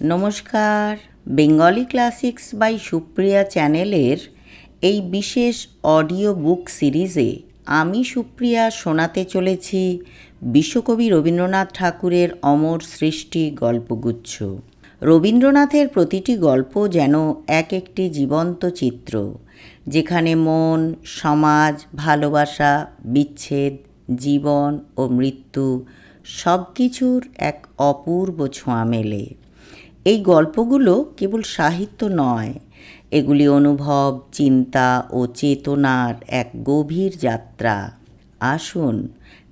নমস্কার। Bengali classics by Supriya চ্যানেলের এই বিশেষ অডিও বুক সিরিজে আমি সুপ্রিয়া শোনাতে চলেছি বিশ্বকবি রবীন্দ্রনাথ ঠাকুরের অমর সৃষ্টি গল্পগুচ্ছ। রবীন্দ্রনাথের প্রতিটি গল্প যেন এক একটি জীবন্ত চিত্র, যেখানে মন, সমাজ, ভালোবাসা, বিচ্ছেদ, জীবন ও মৃত্যু সব কিছুর এক অপূর্ব ছোঁয়া মেলে এই গল্পগুলো কেবল সাহিত্য নয়, এগুলি অনুভব, চিন্তা ও চেতনার এক গভীর যাত্রা। আসুন,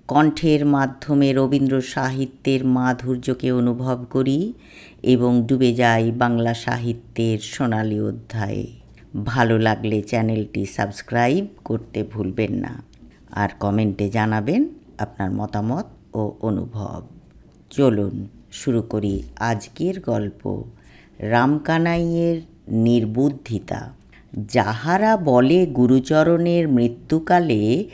কণ্ঠের মাধ্যমে রবীন্দ্র সাহিত্যের মাধুর্যকে অনুভব করি এবং ডুবে যাই বাংলা সাহিত্যের সোনালি অধ্যায়ে। ভালো লাগলে চ্যানেলটি সাবস্ক্রাইব করতে ভুলবেন না। আর কমেন্টে জানাবেন আপনার মতামত ও অনুভব। চলুন। শুরু করি আজকের গল্প রামকানাইয়ের নির্বুদ্ধিতা। যাহারা বলে গুরুচরণের মৃত্যুকালে,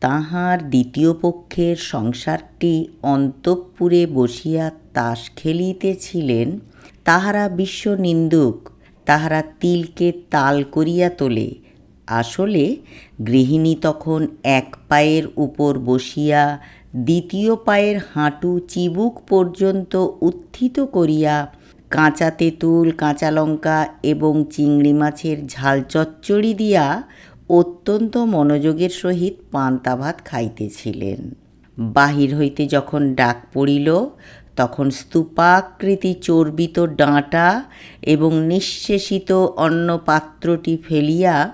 তাহার দ্বিতীয় পক্ষের সংসারটি অন্তঃপুরে বসিয়া তাস খেলিতেছিলেন, তাহারা বিশ্ব নিন্দুক, তাহারা তিলকে তাল করিয়া তোলে। আসলে গৃহিণী তখন এক পায়ের উপর বসিয়া দ্বিতীয় পায়ের হাঁটু চিবুক পর্যন্ত উত্থিত করিয়া কাঁচা তেঁতুল, কাঁচা লঙ্কা এবং চিংড়ি মাছের ঝাল চচ্চড়ি দিয়া অত্যন্ত মনোযোগের সহিত পান্তা ভাত খাইতেছিলেন। বাহির হইতে যখন ডাক পড়িল, তখন স্তূপাকৃতি চর্বিত ডাঁটা এবং নিঃশেষিত অন্ন পাত্রটি ফেলিয়া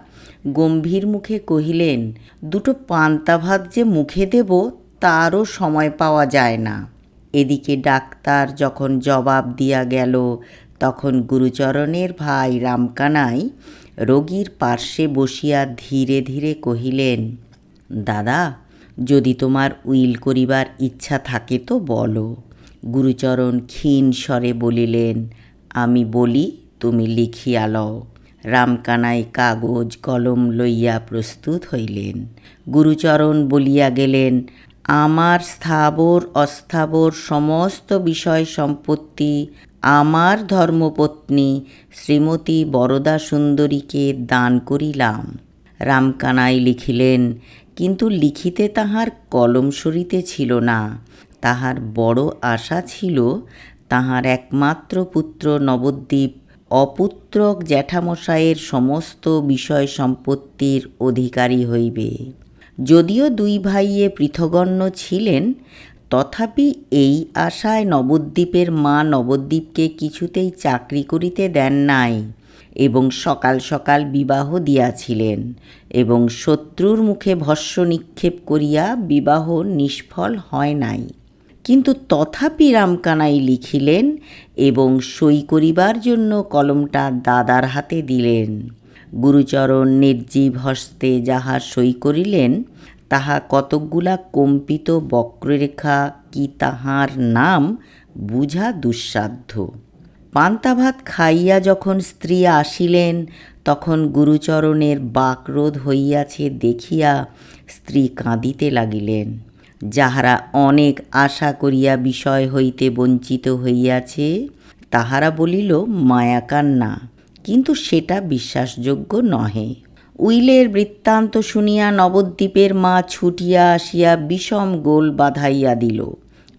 গম্ভীর মুখে কহিলেন, দুটো পান্তা ভাত যে মুখে দেব তারও সময় পাওয়া যায় না। এদিকে ডাক্তার যখন জবাব দিয়া গেল, তখন গুরুচরণের ভাই রামকানাই রোগীর পার্শ্বে বসিয়া ধীরে ধীরে কহিলেন, দাদা, যদি তোমার উইল করিবার ইচ্ছা থাকে তো বলো। গুরুচরণ ক্ষীণ স্বরে বলিলেন, আমি বলি, তুমি লিখিয়া লও। রামকানাই কাগজ, কলম লইয়া প্রস্তুত হইলেন। গুরুচরণ বলিয়া গেলেন আমার স্থাবর, অস্থাবর সমস্ত বিষয় সম্পত্তি আমার ধর্মপত্নী শ্রীমতী বরদা সুন্দরীকে দান করিলাম। রামকানাই লিখিলেন, কিন্তু লিখিতে তাহার কলম সরিতে ছিল না। তাহার বড় আশা ছিল তাহার একমাত্র পুত্র নবদ্বীপ, অপুত্রক জ্যাঠামশায়ের সমস্ত বিষয় সম্পত্তির অধিকারী হইবে। যদিও দুই ভাইয়ে পৃথগণ্য ছিলেন, তথাপি এই আশায় নবদ্বীপের মা নবদ্বীপকে কিছুতেই চাকরি করিতে দেন নাই এবং সকাল সকাল বিবাহ দিয়াছিলেন এবং শত্রুর মুখে ভস্য নিক্ষেপ করিয়া বিবাহ নিষ্ফল হয় নাই। কিন্তু তথাপি রামকানাই লিখিলেন এবং সই করিবার জন্য কলমটা দাদার হাতে দিলেন। গুরুচরণ নির্জীব হস্তে যাহা সই করিলেন, তাহা কতকগুলা কম্পিত বক্ররেখা কি তাহার নাম বুঝা দুঃসাধ্য। পান্তা ভাত খাইয়া যখন স্ত্রী আসিলেন, তখন গুরুচরণের বাকরোধ হইয়াছে দেখিয়া স্ত্রী কাঁদিতে লাগিলেন। যাহারা অনেক আশা করিয়া বিষয় হইতে বঞ্চিত হইয়াছে, তাহারা বলিল মায়াকান্না কিন্তু সেটা বিশ্বাসযোগ্য নহে। উইলের বৃত্তান্ত শুনিয়া নবদ্বীপের মা ছুটিয়া আসিয়া বিষম গোল বাঁধাইয়া দিল।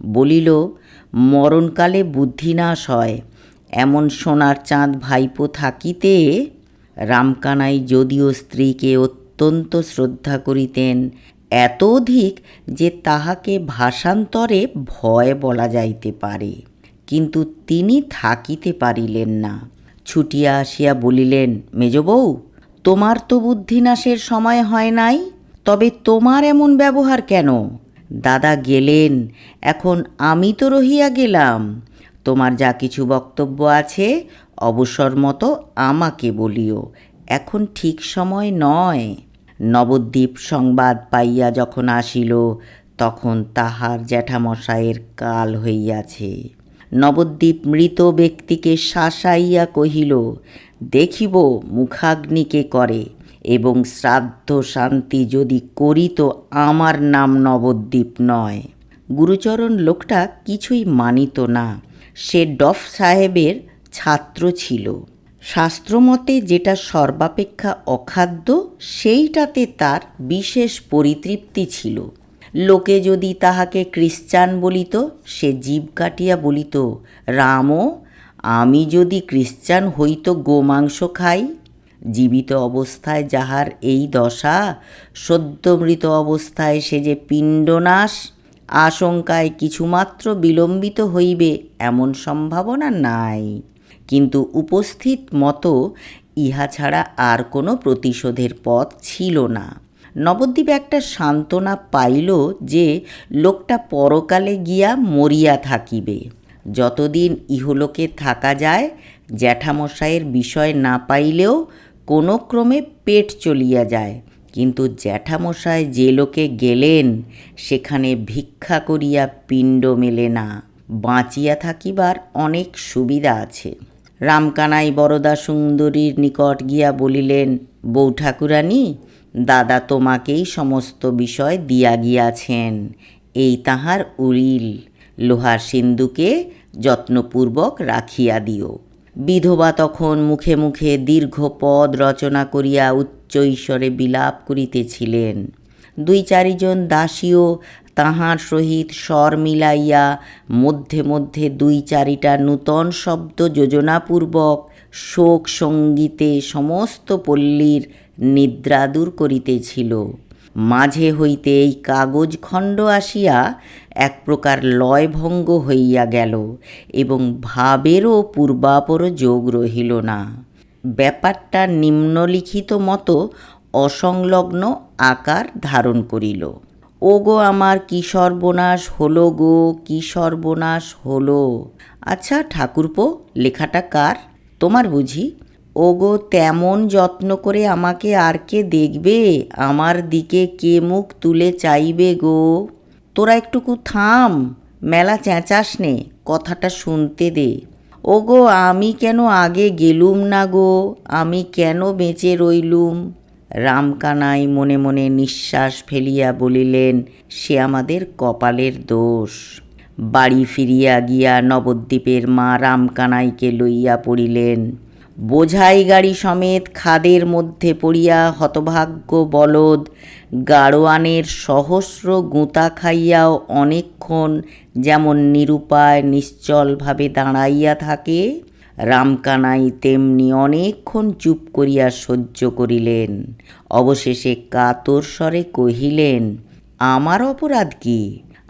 বলিল, মরণকালে বুদ্ধিনাশ হয়। এমন সোনার চাঁদ ভাইপো থাকিতে? রামকানাই যদিও স্ত্রীকে অত্যন্ত শ্রদ্ধা করিতেন, এত অধিক যে তাহাকে ভাষান্তরে ভয় বলা যাইতে পারে। কিন্তু তিনি থাকিতে পারিলেন না। ছুটিয়া আসিয়া বলিলেন মেজবউ তোমার তো বুদ্ধিনাশের সময় হয় নাই, তবে তোমার এমন ব্যবহার কেন? দাদা গেলেন, এখন আমি তো রহিয়া গেলাম। তোমার যা কিছু বক্তব্য আছে, অবসর মতো আমাকে বলিও, এখন ঠিক সময় নয় নবদ্বীপ সংবাদ পাইয়া যখন আসিল, তখন তাহার জ্যাঠামশায়ের কাল হইয়াছে। নবদ্বীপ মৃত ব্যক্তিকে শাসাইয়া কহিল, দেখিব মুখাগ্নিকে করে এবং শ্রাদ্ধ শান্তি যদি করি তো আমার নাম নবদ্বীপ নয় গুরুচরণ লোকটা কিছুই মানিত না। সে ডফ সাহেবের ছাত্র ছিল। শাস্ত্রমতে যেটা সর্বাপেক্ষা অখাদ্য, সেইটাতে তার বিশেষ পরিতৃপ্তি ছিল। লোকে যদি তাহাকে খ্রিস্টান বলিত, সে জীব কাটিয়া বলিত, রামও, আমি যদি খ্রিস্টান হইত গোমাংস খাই, জীবিত অবস্থায় যাহার এই দশা সদ্যমৃত অবস্থায় সে যে পিণ্ডনাশ আশঙ্কায় কিছুমাত্র বিলম্বিত হইবে এমন সম্ভাবনা নাই। কিন্তু উপস্থিত মতো ইহা ছাড়া আর কোনো প্রতিশোধের পথ ছিল না। নবদ্বীপ একটা সান্ত্বনা পাইল যে লোকটা পরকালে গিয়া মরিয়া থাকিবে। যতদিন ইহলোকে থাকা যায় জ্যাঠামশাইয়ের বিষয় না পাইলেও কোনো ক্রমে পেট চলিয়া যায়। কিন্তু জ্যাঠামশাই যে লোকে গেলেন, সেখানে ভিক্ষা করিয়া পিণ্ড মেলে না। বাঁচিয়া থাকিবার অনেক সুবিধা আছে। রামকানাই বরদা সুন্দরীর নিকট গিয়া বলিলেন বউ ঠাকুরানী দাদা তোমাকেই সমস্ত বিষয় দিয়া গিয়াছেন। এই তাহার উরিল। লোহার সিন্ধুকে যত্নপূর্বক রাখিয়া দিও। বিধবা তখন মুখে মুখে দীর্ঘ পদ রচনা করিয়া উচ্চ ঈশ্বরে বিলাপ করিতেছিলেন। দুই চারিজন দাসীও তাহার সহিত স্বর মিলাইয়া মধ্যে মধ্যে দুই চারিটা নূতন শব্দ যোজনাপূর্বক শোক সঙ্গীতে সমস্ত পল্লীর নিদ্রা দূর করিতেছিল। মাঝে হইতে এই কাগজ খণ্ড আসিয়া এক প্রকার লয়ভঙ্গ হইয়া গেল এবং ভাবেরও পূর্বাপর যোগ রহিল না। ব্যাপারটা নিম্নলিখিত মতো অসংলগ্ন আকার ধারণ করিল। ও গো আমার কি সর্বনাশ হলো গো, কি সর্বনাশ হলো? আচ্ছা ঠাকুরপো, লেখাটা কার? তোমার বুঝি? ওগো, তেমন যত্ন করে আমাকে আর কে দেখবে? আমার দিকে কে মুখ তুলে চাইবে গো? তোরা একটুকু থাম, মেলা চেঁচাস নে, কথাটা শুনতে দে। ওগো, আমি কেন আগে গেলুম না গো? আমি কেন বেঁচে রইলুম? রামকানাই মনে মনে নিঃশ্বাস ফেলিয়া বলিলেন, সে আমাদের কপালের দোষ। বাড়ি ফিরিয়া গিয়া নবদ্বীপের মা রামকানাইকে লইয়া পড়িলেন। বোঝাই গাড়ি সমেত খাদের মধ্যে পড়িয়া হতভাগ্য বলদ গাড়োয়ানের সহস্র গুঁতা খাইয়াও অনেকক্ষণ যেমন নিরুপায় নিশ্চলভাবে দাঁড়াইয়া থাকে, রামকানাই তেমনি অনেকক্ষণ চুপ করিয়া সহ্য করিলেন। অবশেষে কাতর স্বরে কহিলেন, আমার অপরাধ কি?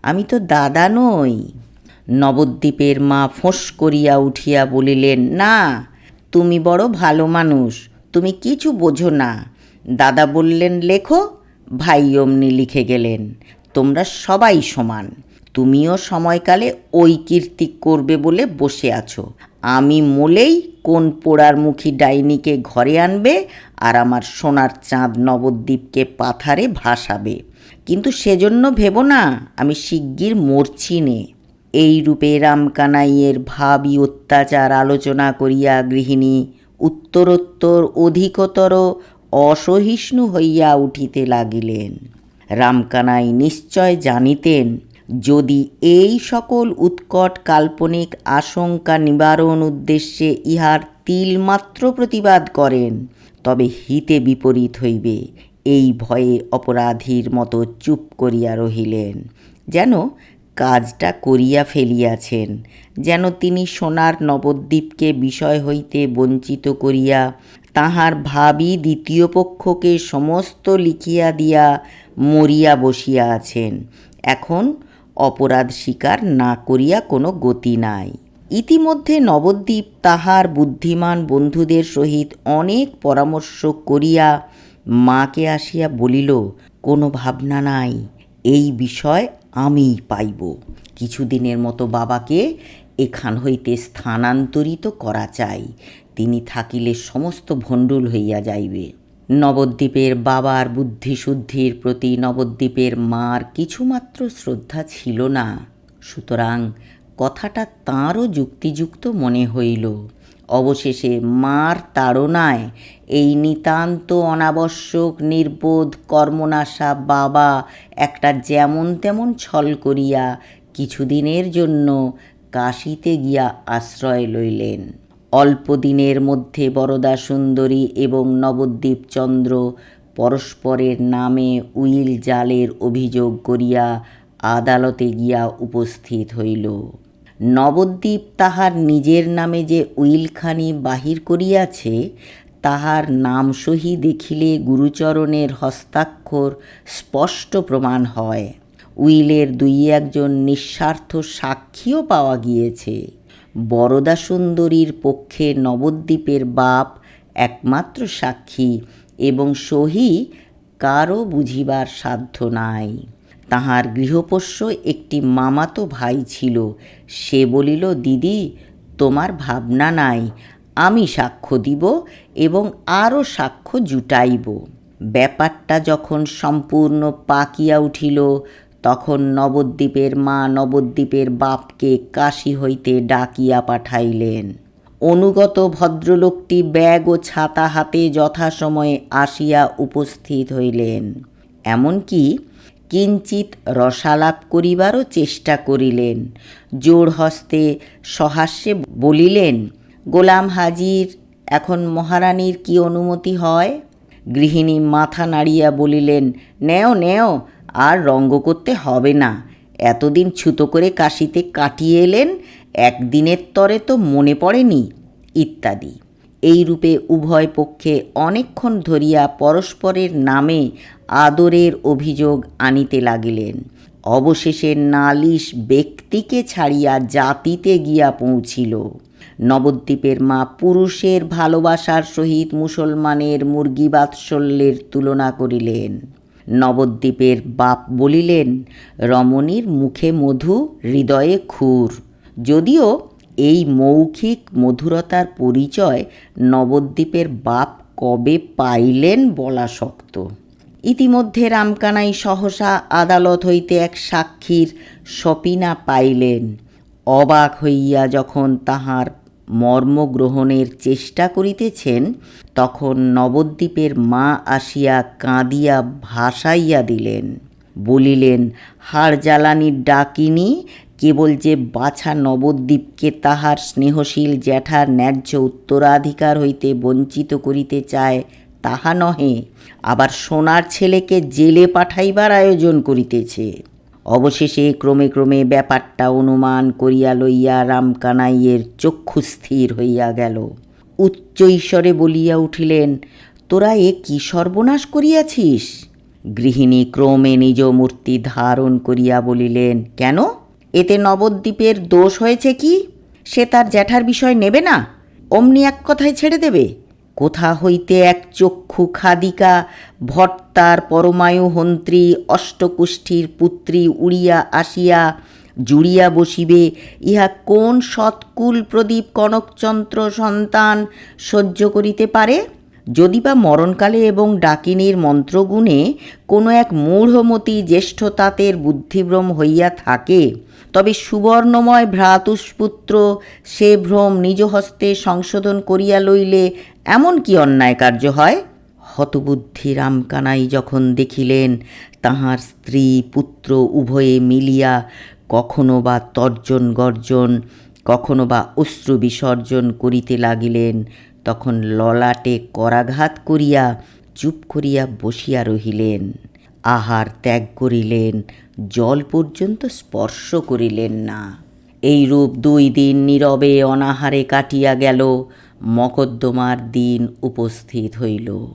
আমি তো দাদা নই। নবদ্বীপের মা ফোঁস করিয়া উঠিয়া বলিলেন, না, তুমি বড় ভালো মানুষ, তুমি কিছু বোঝো না। দাদা বললেন, লেখো। ভাই অমনি লিখে গেলেন, তোমরা সবাই সমান, তুমিও সময়কালে ওই কীর্তি করবে বলে বসে আছো। আমি মোলেই কোন পোড়ার মুখী ডাইনিকে ঘরে আনবে আর আমার সোনার চাঁদ নবদ্বীপকে পাথারে ভাসাবে। কিন্তু সেজন্য ভেবো না, আমি শিগগির মরছি নে। এই রূপে রামকানাইয়ের ভাবি অত্যাচার আলোচনা করিয়া গৃহিণী, উত্তরোত্তর অধিকতর অসহিষ্ণু হইয়া উঠিতে লাগিলেন। রামকানাই নিশ্চয় জানিতেন, যদি এই সকল উৎকট কাল্পনিক আশঙ্কা নিবারণ উদ্দেশ্যে ইহার তিলমাত্র প্রতিবাদ করেন, তবে হিতে বিপরীত হইবে। এই ভয়ে অপরাধীর মতো চুপ করিয়া রহিলেন, যেন কাজটা করিয়া ফেলিয়াছেন, যেন তিনি সোনার নবদ্বীপকে বিষয় হইতে বঞ্চিত করিয়া তাহার ভাবি দ্বিতীয় পক্ষকে সমস্ত লিখিয়া দিয়া মরিয়া বসিয়া আছেন। এখন অপরাধ স্বীকার না করিয়া কোনো গতি নাই। ইতিমধ্যে নবদ্বীপ তাহার বুদ্ধিমান বন্ধুদের সহিত অনেক পরামর্শ করিয়া মাকে আসিয়া বলিল, কোনো ভাবনা নাই, এই বিষয় আমিই পাইব। কিছুদিনের মতো বাবাকে এখান হইতে স্থানান্তরিত করা চাই। তিনি থাকিলে সমস্ত ভণ্ডুল হইয়া যাইবে। নবদ্বীপের বাবার বুদ্ধিশুদ্ধির প্রতি নবদ্বীপের মার কিছুমাত্র শ্রদ্ধা ছিল না। সুতরাং কথাটা তাঁরও যুক্তিযুক্ত মনে হইল। অবশেষে মার তাড়নায় এই নিতান্ত অনাবশ্যক নির্বোধ কর্মনাশা বাবা একটা যেমন তেমন ছল করিয়া কিছুদিনের জন্য কাশিতে গিয়া আশ্রয় লইলেন। অল্প দিনের মধ্যে বরদা সুন্দরী এবং নবদ্বীপ চন্দ্র পরস্পরের নামে উইল জালের অভিযোগ করিয়া আদালতে গিয়া উপস্থিত হইল। নবদ্বীপ তাহার নিজের নামে যে উইলখানি বাহির করিয়াছে, তাহার নাম সহি দেখিলে গুরুচরণের হস্তাক্ষর স্পষ্ট প্রমাণ হয়। উইলের দুই একজন নিঃস্বার্থ সাক্ষীও পাওয়া গিয়েছে। বরদা সুন্দরীর পক্ষে নবদ্বীপের বাপ একমাত্র সাক্ষী এবং সহি কারও বুঝিবার সাধ্য নাই। তাহার গৃহপোষ্য একটি মামাতো ভাই ছিল। সে বলিল, দিদি, তোমার ভাবনা নাই, আমি সাক্ষ্য দিব এবং আরও সাক্ষ্য জুটাইব। ব্যাপারটা যখন সম্পূর্ণ পাকিয়া উঠিল, তখন নবদ্বীপের মা নবদ্বীপের বাপকে কাশি হইতে ডাকিয়া পাঠাইলেন। অনুগত ভদ্রলোকটি ব্যাগ ও ছাতা হাতে যথাসময়ে আসিয়া উপস্থিত হইলেন। এমনকি কিঞ্চিত রসালাপ করিবারও চেষ্টা করিলেন। জোর হস্তে সহাস্যে বলিলেন, গোলাম হাজির, এখন মহারানীর কি অনুমতি হয়? গৃহিণী মাথা নাড়িয়া বলিলেন, নেও নেও, আর রঙ্গ করতে হবে না। এতদিন ছুতো করে কাশিতে কাটিয়ে এলেন, একদিনের তরে তো মনে পড়েনি, ইত্যাদি। এই রূপে উভয় পক্ষে অনেকক্ষণ ধরিয়া পরস্পরের নামে আদরের অভিযোগ আনিতে লাগিলেন। অবশেষে নালিশ ব্যক্তিকে ছাড়িয়া জাতিতে গিয়া পৌঁছিল। নবদ্বীপের মা পুরুষের ভালোবাসার সহিত মুসলমানের মুরগি বাৎসল্যের তুলনা করিলেন। নবদ্বীপের বাপ বলিলেন, রমণীর মুখে মধু, হৃদয়ে খুর যদিও এই মৌখিক মধুরতার পরিচয় নবদ্বীপের বাপ কবে পাইলেন বলা শক্ত। ইতিমধ্যে রামকানাই সহসা আদালত হইতে এক সাক্ষীর সপিনা পাইলেন। অবাক হইয়া যখন তাহার মর্ম গ্রহণের চেষ্টা করিতেছেন, তখন নবদ্বীপের মা আসিয়া কাঁদিয়া ভাসাইয়া দিলেন। বলিলেন, হাড় জ্বালানির ডাকিনী কেবল যে বাছা নবদ্বীপকে তাহার স্নেহশীল জ্যাঠার ন্যায্য উত্তরাধিকার হইতে বঞ্চিত করিতে চায়, তাহা নহে, আবার সোনার ছেলেকে জেলে পাঠাইবার আয়োজন করিতেছে। অবশেষে ক্রমে ক্রমে ব্যাপারটা অনুমান করিয়া লইয়া রামকানাইয়ের চক্ষু স্থির হইয়া গেল। উচ্চ ঈশ্বরে বলিয়া উঠিলেন, তোরা এ কি সর্বনাশ করিয়াছিস? গৃহিণী ক্রমে নিজ মূর্তি ধারণ করিয়া বলিলেন, কেন? এতে নবদ্বীপের দোষ হয়েছে কি? সে তার জ্যাঠার বিষয় নেবে না? অমনি এক কথায় ছেড়ে দেবে? কোথা হইতে এক চক্ষু খাদিকা ভট্টার পরমায়ু হন্ত্রী অষ্টকুষ্ঠীর পুত্রী উড়িয়া আসিয়া জুড়িয়া বসিবে, ইহা কোন সৎকুল প্রদীপ কনকচন্দ্র সন্তান সহ্য করিতে পারে? যদি বা মরণকালে এবং ডাকিনীর মন্ত্রগুণে কোনো এক মূঢ়মতি জ্যেষ্ঠ তাঁতের বুদ্ধিভ্রম হইয়া থাকে তবে সুবর্ণময় ভ্রাতুষ্পুত্র সে ভ্রম নিজ হস্তে সংশোধন করিয়া লইলে এমন কি অন্যায় কার্য হয়? হতবুদ্ধি রামকানাই যখন দেখিলেন, তাহার স্ত্রী পুত্র উভয়ে মিলিয়া কখনো বা তর্জন গর্জন, কখনো বা অশ্রু বিসর্জন করিতে লাগিলেন, তখন ললাটে করাঘাত করিয়া চুপ করিয়া বসিয়া রহিলেন। আহার ত্যাগ করিলেন, জল পর্যন্ত স্পর্শ করিলেন না। এইরূপ দুই দিন নীরবে অনাহারে কাটিয়া গেল, মকদ্দমার দিন উপস্থিত হইল।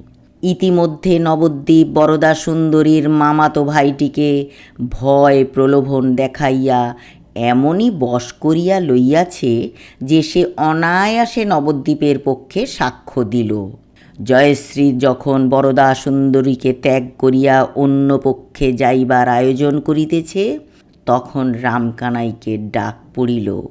ইতিমধ্যে নবদ্বীপ বরদা সুন্দরীর মামাতো ভাইটিকে ভয় প্রলোভন দেখাইয়া এমনই বশ করিয়া লইয়াছে যে সে অনায়াসে নবদ্বীপের পক্ষে সাক্ষ্য দিল। জয়শ্রী যখন বরদা সুন্দরীকে ত্যাগ করিয়া অন্য পক্ষে যাইবার আয়োজন করিতেছে, তখন রামকানাইকে ডাক পড়িল,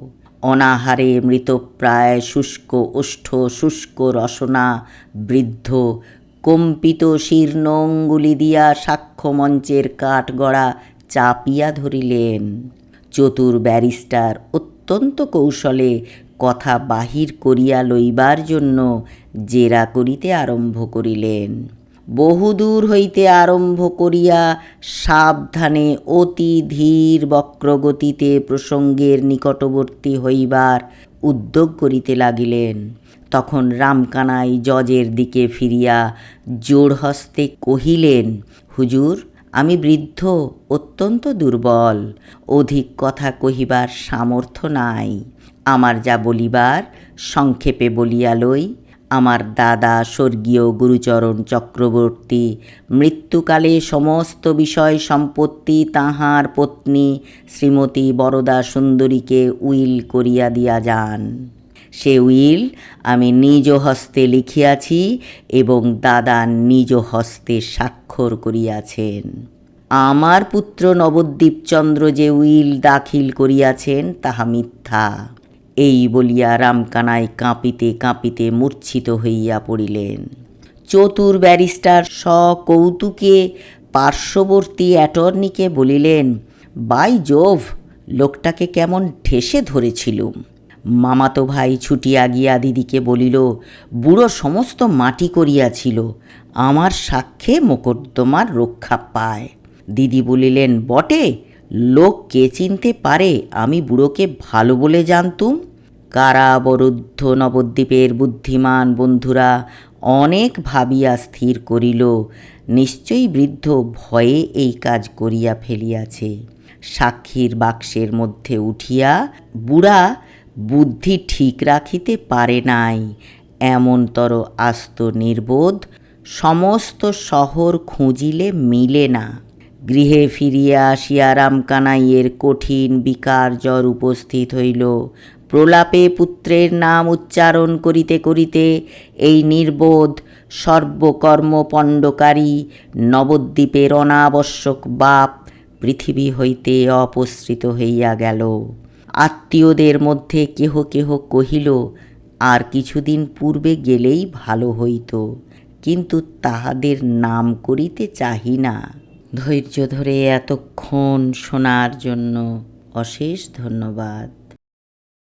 অনাহারে মৃতপ্রায় শুষ্ক ওষ্ঠ শুষ্ক রসনা বৃদ্ধ, কম্পিত শীর্ণ অঙ্গুলি দিয়া সাক্ষ্যমঞ্চের কাঠ গড়া চাপিয়া ধরিলেন। চতুর ব্যারিস্টার অত্যন্ত কৌশলে কথা বাহির করিয়া লইবার জন্য জেরা করিতে আরম্ভ করিলেন। বহুদূর হইতে আরম্ভ করিয়া সাবধানে অতি ধীর বক্রগতিতে প্রসঙ্গের নিকটবর্তী হইবার উদ্যোগ করিতে লাগিলেন। তখন রামকানাই জজের দিকে ফিরিয়া জোর হস্তে কহিলেন, হুজুর, আমি বৃদ্ধ, অত্যন্ত দুর্বল। অধিক কথা কহিবার সামর্থ্য নাই। আমার যা বলিবার, সংক্ষেপে বলিয়া লই। আমার দাদা স্বর্গীয় গুরুচরণ চক্রবর্তী, মৃত্যুকালে সমস্ত বিষয় সম্পত্তি তাহার পত্নী শ্রীমতী বরদা সুন্দরীকে উইল করিয়া দিয়া যান। সে উইল আমি নিজ হস্তে লিখিয়াছি এবং দাদা নিজ হস্তে স্বাক্ষর করিয়াছেন। আমার পুত্র নবদ্বীপচন্দ্র যে উইল দাখিল করিয়াছেন, তাহা মিথ্যা। এই বলিয়া রামকানাই কাঁপিতে কাঁপিতে মূর্ছিত হইয়া পড়িলেন। চতুর ব্যারিস্টার সকৌতুকে পার্শ্ববর্তী অ্যাটর্নিকে বলিলেন, বাই জোভ, লোকটাকে কেমন ঠেসে ধরেছিলুম মামাতো ভাই ছুটিয়া গিয়া দিদিকে বলিল, বুড়ো সমস্ত মাটি করিয়াছিল, আমার সাক্ষ্যে মোকদ্দমার রক্ষা পায়। দিদি বলিলেন, বটে লোক কে চিনতে পারে, আমি বুড়োকে ভালো বলে জানতুম? কারাবরুদ্ধ নবদ্বীপের বুদ্ধিমান বন্ধুরা, অনেক ভাবিয়া স্থির করিল, নিশ্চয়ই বৃদ্ধ ভয়ে এই কাজ করিয়া ফেলিয়াছে। সাক্ষীর বাক্সের মধ্যে উঠিয়া, বুড়া, বুদ্ধি ঠিক রাখিতে পারে নাই, এমনতর আস্ত নির্বোধ, সমস্ত শহর খুঁজিলে মিলে না। গৃহে ফিরিয়া আসিয়া রামকানাইয়ের কঠিন বিকার জ্বর উপস্থিত হইল। প্রলাপে পুত্রের নাম উচ্চারণ করিতে করিতে এই নির্বোধ সর্বকর্মপণ্ডকারী নবদ্বীপের অনাবশ্যক বাপ পৃথিবী হইতে অপসৃত হইয়া গেল। আত্মীয়দের মধ্যে কেহ কেহ কহিল, আর কিছুদিন পূর্বে গেলেই ভালো হইত, কিন্তু তাহাদের নাম করিতে চাহি না। ধৈর্য ধরে এতক্ষণ শোনার জন্য অশেষ ধন্যবাদ।